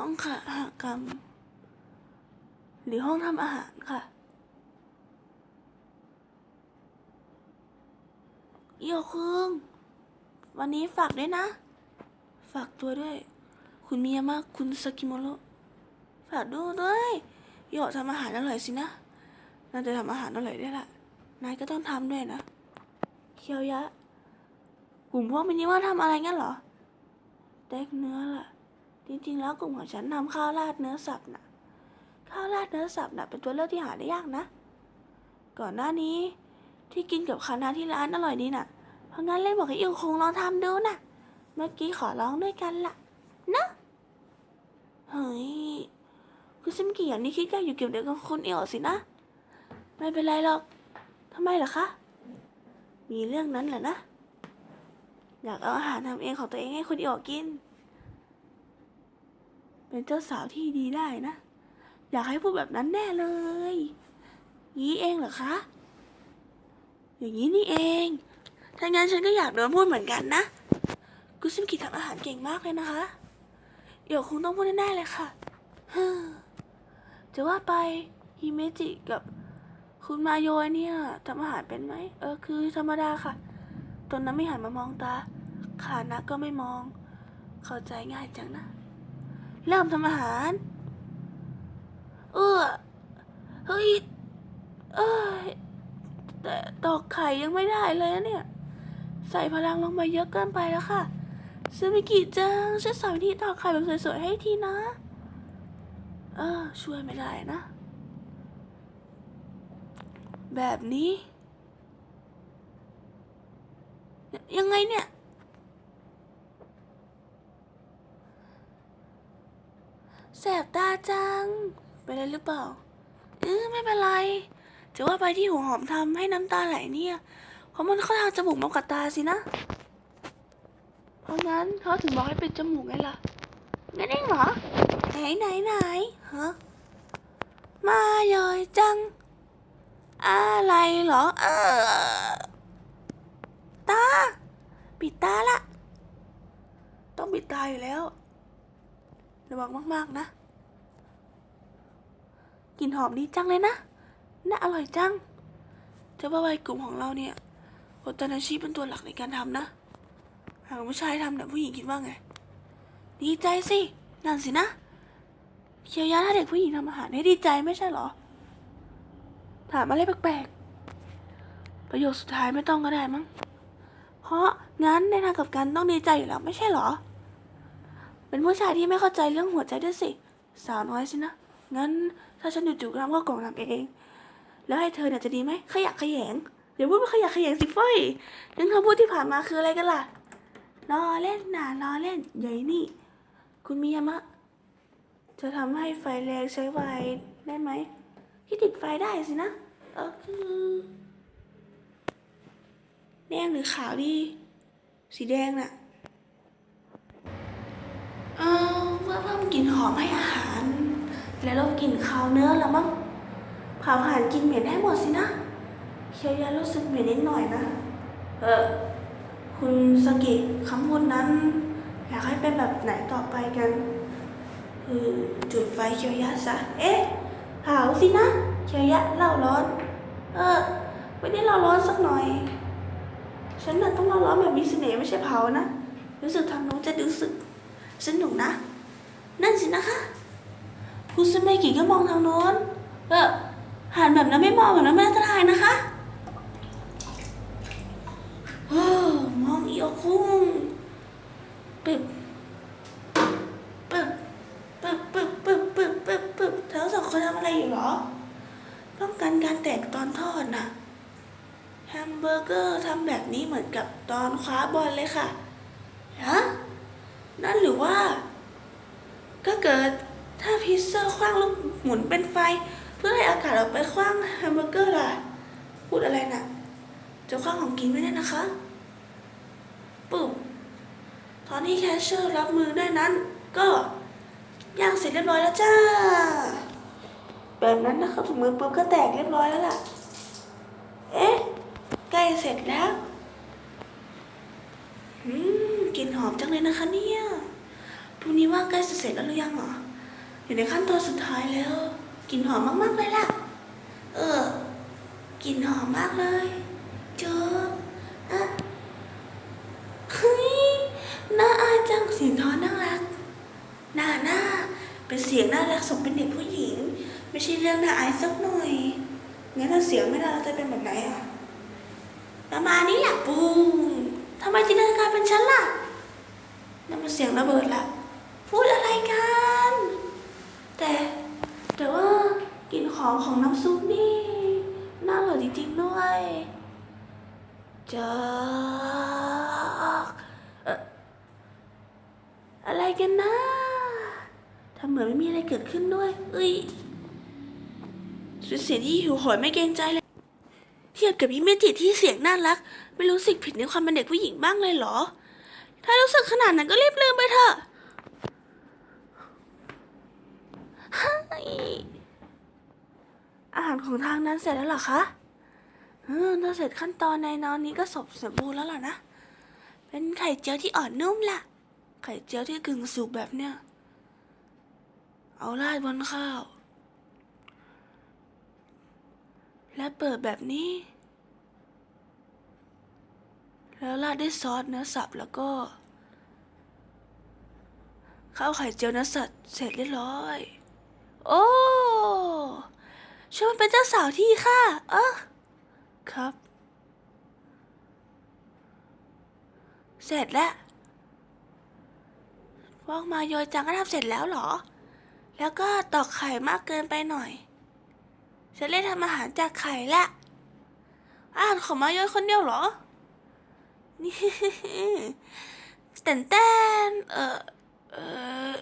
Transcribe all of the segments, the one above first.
ห้องขกรรม หรือห้องทำอาหารค่ะเอียวคุงวันนี้ฝากด้วยนะ ฝากตัวด้วย คุณเมิยมามะคุณสกิโมโรฝากดูด้วยโยทำอาหารอร่อยสินะ น่าจะทำอาหารอร่อยได้ละ นายก็ต้องทำด้วยนะ เคียวยะ กลุ่มพวกมินิว่าทำอะไรงั้นเหรอ เต็กเนื้อล่ะ จริงๆ แล้วกลุ่มของฉันทำข้าวราดเนื้อสับน่ะข้าวราดเนื้อสับน่ะเป็นตัวเลือกที่หาได้ยากนะ ก่อนหน้านี้ที่กินกับคณะที่ร้านอร่อยดีน่ะ เพราะงั้นเลยบอกให้อิวคงลองทำดูน่ะ เมื่อกี้ขอร้องด้วยกันล่ะ นะเฮ้ยคุณซิมกี้อย่างนี้คิดกันอยู่เกี่ยวเดียวกับคุณเอ๋วสินะ ไม่เป็นไรหรอกทำไมล่ะคะ มีเรื่องนั้นแหละนะ อยากเอาอาหารทำเองของตัวเองให้คุณเอ๋วกิน เป็นเจ้าสาวที่ดีได้นะ อยากให้พูดแบบนั้นแน่เลย งี้เองเหรอคะ อย่างนี้นี่เอง ถ้างั้นฉันก็อยากโดนพูดเหมือนกันนะ กุซิมกิทำอาหารเก่งมากเลยนะคะ เดี๋ยวคงต้องพูดแน่ๆเลยค่ะจะว่าไปฮิเมจิกับคุณมาโยเนี่ยทำอาหารเป็นไหม เออคือธรรมดาค่ะตนนั้นไม่หันมามองตา ขานะก็ไม่มอง เข้าใจง่ายจังนะ เริ่มทำอาหาร เออเฮ้ยเอ้ยแต่ตอกไข่ยังไม่ได้เลยนะเนี่ย ใส่พลังลงไปเยอะเกินไปแล้วค่ะซึมิกิจังช่วยสอนวิธีตอกไข่แบบสวยๆให้ทีนะ เออ ช่วยไม่ได้นะ แบบนี้ ยังไงเนี่ย แสบตาจัง เป็นอะไรหรือเปล่าเออไม่เป็นไรจะว่าไปที่หัวหอมทำให้น้ำตาไหลเนี่ย เพราะมันเข้าทางจมูกมากับตาสินะ เพราะงั้นเขาถึงบอกให้ปิดจมูกไงล่ะงั้นเองเหรอ ไหนไหนไหนฮะมาเลยจัง อะไรเหรอ เออ ตา ปิดตาละ ต้องปิดตาอยู่แล้ว ระวังมาก ๆ นะ กลิ่นหอมดีจังเลยนะ น่าอร่อยจังจะว่าไปกลุ่มของเราเนี่ยโอตานาชิเป็นตัวหลักในการทำนะ หากผู้ชายทำแต่ผู้หญิงคิดว่าไง ดีใจสิ นั่นสินะ เคียวยะถ้าเด็กผู้หญิงทำอาหารให้ดีใจไม่ใช่หรอ ถามอะไรแปลกๆ ประโยคสุดท้ายไม่ต้องก็ได้มั้ง เพราะงั้นในทางกับกันต้องดีใจอยู่แล้วไม่ใช่หรอ เป็นผู้ชายที่ไม่เข้าใจเรื่องหัวใจด้วยสิ สาวน้อยสินะ งั้นถ้าฉันจู่ๆก็ทำก็กล่องทำเอง แล้วให้เธอเนี่ยจะดีไหม ขยะแขยง เดี๋ยวพูดว่าขยะแขยงสิเฟ้ยยังคำพูดที่ผ่านมาคืออะไรกันล่ะล้อเล่นนะล้อเล่นใหญ่นี่ คุณมิยามะ จะทำให้ไฟแรงใช้ไฟได้ไหมที่ติดไฟได้สินะ เออคือแดงหรือขาวดี สีแดงน่ะ เออเพื่อเพิ่มกลิ่นหอมให้อาหาร และลดกลิ่นคาวเนื้อละมั้งเผาอาหารกินเหม็นให้หมดสินะเคียวยารู้สึกเหม็นนิดหน่อยนะ เออ คุณสกิคำพูดนั้น อยากให้เป็นแบบไหนต่อไปกันคือจุดไฟเคียวยะซะ เอ๊ะเผาสินะเคียวยะเล่าร้อน เออไม่ได้เล่าร้อนสักหน่อย ฉันน่ะต้องเล่าร้อนแบบมีเสน่ห์ไม่ใช่เผานะ รู้สึกทำน้องจะรู้สึกสนุกนะ นั่นสินะคะคุณสเมกิก็มองทางโน้นเออหันแบบนั้นไม่มองแบบนั้นไม่อันตรายนะคะเออมองอีโอคุ้งปึ๊บปึ๊บปึ๊บปึ๊บปึ๊บปึ๊บปึ๊บปึ๊บเธอสองคนทำอะไรอยู่หรอป้องกันการแตกตอนทอดน่ะแฮมเบอร์เกอร์ทำแบบนี้เหมือนกับตอนคว้าบอลเลยค่ะฮะนั่นหรือว่า ก็เกิดถ้าพิซซ่าคว้างลูกหมุนเป็นไฟ เพื่อให้อากาศออกไปคว้างแฮมเบอร์เกอร์ล่ะ พูดอะไรนะ่ะจะคว้างของกินไม่ได้นะคะปุ๊บตอนที่แคชเชอร์รับมือได้นั้น ก็ย่างเสร็จเรียบร้อยแล้วจ้า แบบนั้นนะครับถุงมือปุ๊บก็แตกเรียบร้อยแล้วล่ะ เอ๊ะใกล้เสร็จแล้วอืมกลิ่นหอมจังเลยนะคะเนี่ย พรุ่งนี้ว่าใกล้จะเสร็จแล้วหรือยังหรอ อยู่ในขั้นตอนสุดท้ายแล้วกลิ่นหอมมากๆเลยล่ะ เออกลิ่นหอมมากเลยเจออะเฮ้ยน่าอายจังเสียงทอนน่ารักหน่าหน้าเป็นเสียงน่ารักสมเป็นเด็กผู้หญิง ไม่ใช่เรื่องน่าอายสักหน่อยงั้นถ้าเสียงไม่น่ารักจะเป็นแบบไหนอะประมาณนี้แหละปูมทำไมจินตนาการเป็นฉันล่ะนั่นมันเสียงระเบิดล่ะ พูดอะไรกัน แต่แต่ว่ากลิ่นหอมของน้ำซุปนี่น่าอร่อยจริงๆด้วยจากเอ่ออะไรกันนะทำเหมือนไม่มีอะไรเกิดขึ้นด้วยเอ้ยเสียงที่หิวโหยไม่เกรงใจเลยเทียบกับพี่เมจิที่เสียงน่ารัก ไม่รู้สึกผิดในความเป็นเด็กผู้หญิงบ้างเลยเหรอ ถ้ารู้สึกขนาดนั้นก็รีบลืมไปเถอะเฮ้ย อาหารของทางนั้นเสร็จแล้วเหรอคะเออถ้าเสร็จขั้นตอนในนอนนี้ก็สมสมบูรณ์แล้วล่ะนะ เป็นไข่เจียวที่อ่อนนุ่มล่ะ ไข่เจียวที่กึ่งสุกแบบเนี้ย เอาราดบนข้าว และเปิดแบบนี้ แล้วราดด้วยซอสเนื้อสับแล้วก็ข้าวไข่เจียวเนื้อสัตว์เสร็จเรียบร้อย โอ้ฉันมันเป็นเจ้าสาวที่ค่ะ เออครับ เสร็จแล้วพวกมาโยจังก็ทำเสร็จแล้วเหรอ แล้วก็ตอกไข่มากเกินไปหน่อยฉันเล่นทำอาหารจากไข่ละอาหารของมาโยคนเดียวเหรอ นี่เต้นเต้นเออเออ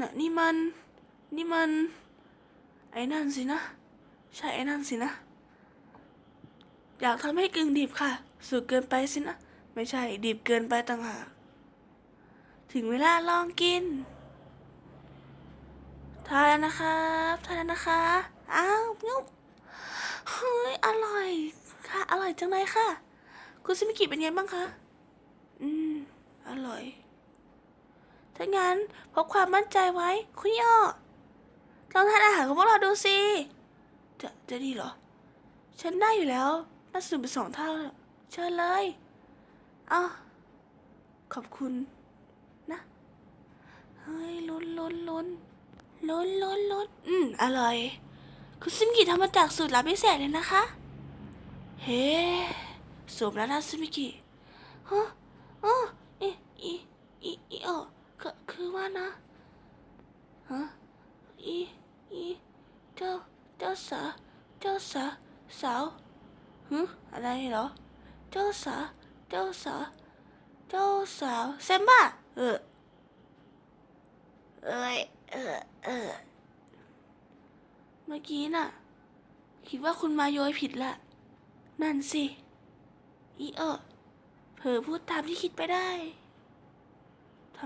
น่ะนี่มัน นี่มัน ไอ้นั่นสินะ ใช่ไอ้นั่นสินะ อยากทำให้กึ่งดิบค่ะ สุกเกินไปสินะ ไม่ใช่ดิบเกินไปต่างหากถึงเวลาลองกิน ทานแล้วนะครับทานแล้วนะคะ อ้าวนุ๊บเฮ้ย อร่อยค่ะ อร่อยจังเลยค่ะ คุณซิมิกิเป็นไงบ้างคะ อืม อร่อย ถ้างั้นพกความมั่นใจไว้ คุณย่อลองทานอาหารของพวกเราดูสิ จะจะดีเหรอ ฉันได้อยู่แล้ว น่าสนุกไปสองเท่า เชิญเลยอ้าขอบคุณ นะ เฮ้ยลุ้นลุ้นลุ้นลุ้นลุ้นลุ้นอืม อร่อย คุณซิมกิทำมาจากสูตรลับพิเศษเลยนะคะ เฮ้สวมแล้วนะซิมกิฮะอ๋ออีอีอีอีโอ คือคือว่านะฮะอีอีเจ้าเจ้าสาวเจ้าสาวสาวฮึอะไรเหรอ เจ้าสาวเจ้าสาวเจ้าสาวเซมบ้าเออเอ้ยเออเออเมื่อกี้น่ะ คิดว่าคุณมาโยยผิดละ นั่นสิ อีเออเผลอพูดตามที่คิดไปได้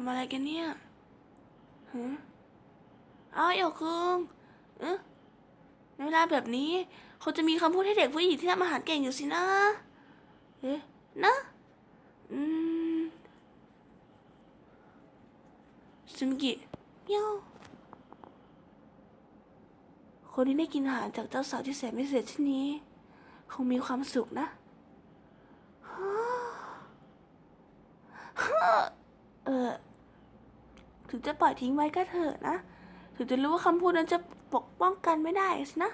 ำอะไรกันเนี่ยฮะอ้าวเอ๋คุงเอ๊ะในเวลาแบบนี้คงจะมีคำพูดให้เด็กผู้หญิงที่ทำอาหารเก่งอยู่สินะ เอ๊ะ นะ อืมซึมกิเมียวคนที่ได้กินอาหารจากเจ้าสาวที่แสนพิเศษเช่นนี้ คงมีความสุขนะ เออ ถึง จะปล่อยทิ้งไว้ก็เถอะนะ ถึงจะรู้ว่าคำพูดนั้นจะปกป้องกันไม่ได้สินะ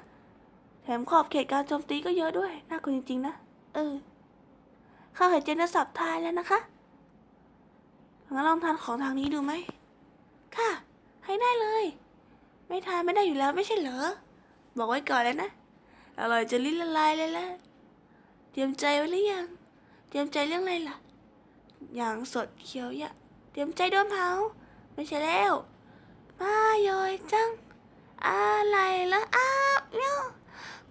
แถมขอบเขตการโจมตีก็เยอะด้วย น่ากลัวจริงๆนะ เออ ข้าวไข่เจนสับทานแล้วนะคะ งั้นลองทานของทางนี้ดูไหม ค่ะ ให้ได้เลย ไม่ทานไม่ได้อยู่แล้วไม่ใช่เหรอ บอกไว้ก่อนเลยนะ อร่อยจะลิ้นละลายเลยละเตรียมใจไว้หรือยัง เตรียมใจเรื่องอะไรล่ะ อย่างสดเขียวยะ เตรียมใจโดนเผา ไม่ใช่แล้วมาโยอยจัง อะไรละอ้าวเนี่ย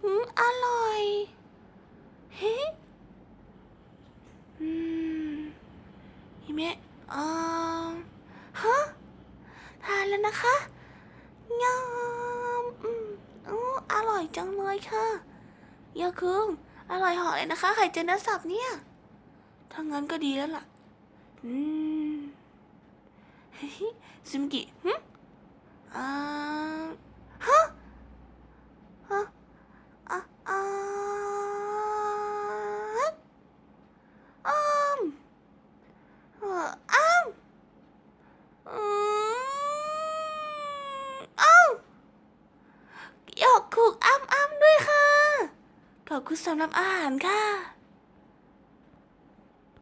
หืมอร่อยเฮ้อืมฮิเมะอ่าฮะทานแล้วนะคะยำอืมอ๋ออร่อยจังเลยค่ะยาคุงอร่อยหอเลยนะคะ ไข่เจียวเนื้อสับเนี่ย ถ้างั้นก็ดีแล้วล่ะ อืมเฮ้ย ซิมกิหึอ่าฮะฮะอะอ่าอ้ามเอ่ออ้ามอืมอ้าวหยอกคุกอ้ามอ้ามด้วยค่ะ ขอบคุณสำหรับอาหารค่ะ